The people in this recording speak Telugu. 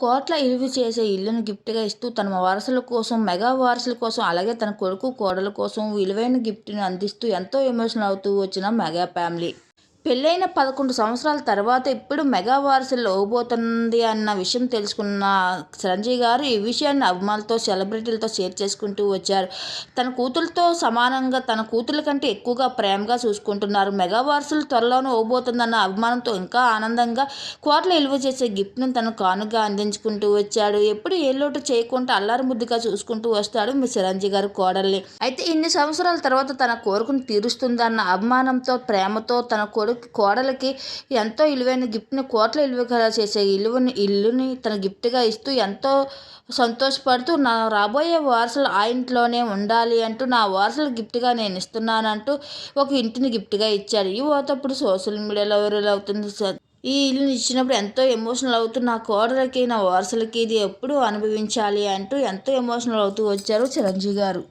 కోట్ల ఇరుగు చేసే ఇల్లును గిఫ్ట్గా ఇస్తూ తన వారసుల కోసం మెగా వారసుల కోసం అలాగే తన కొడుకు కోడల కోసం విలువైన గిఫ్ట్ని అందిస్తూ ఎంతో ఎమోషనల్ అవుతూ వచ్చిన మెగా ఫ్యామిలీ. పెళ్ళైన పదకొండు సంవత్సరాల తర్వాత ఇప్పుడు మెగా వారసులు అవ్వబోతుంది అన్న విషయం తెలుసుకున్న చిరంజీవి గారు ఈ విషయాన్ని అభిమానులతో సెలబ్రిటీలతో షేర్ చేసుకుంటూ వచ్చారు. తన కూతురుతో సమానంగా తన కూతురు కంటే ఎక్కువగా ప్రేమగా చూసుకుంటున్నారు. మెగా వారసులు త్వరలోనే అవ్వబోతుందన్న అభిమానంతో ఇంకా ఆనందంగా కోట్ల విలువ చేసే గిఫ్ట్ను తను కానుగా అందించుకుంటూ వచ్చాడు. ఎప్పుడు ఏ లోటు చేయకుండా అల్లారు ముద్దుగా చూసుకుంటూ వస్తాడు మీ చిరంజీవి గారు కోడల్ని. అయితే ఇన్ని సంవత్సరాల తర్వాత తన కోరికను తీరుస్తుందన్న అభిమానంతో ప్రేమతో తన కొడుకు కోడలకి ఎంతో విలువైన గిఫ్ట్ని కోట్ల విలువ చేసే ఇల్లుని ఇల్లుని తన గిఫ్ట్గా ఇస్తూ ఎంతో సంతోషపడుతూ నా రాబోయే వారసులు ఆ ఇంట్లోనే ఉండాలి అంటూ నా వారసులు గిఫ్ట్గా నేను ఇస్తున్నానంటూ ఒక ఇంటిని గిఫ్ట్గా ఇచ్చాడు. ఈ పోతప్పుడు సోషల్ మీడియాలో వైరల్ అవుతుంది ఈ ఇల్లుని ఇచ్చినప్పుడు ఎంతో ఎమోషనల్ అవుతూ నా కోడలకి నా వారసులకి ఇది ఎప్పుడు అనుభవించాలి అంటూ ఎంతో ఎమోషనల్ అవుతూ వచ్చారు చిరంజీవి గారు.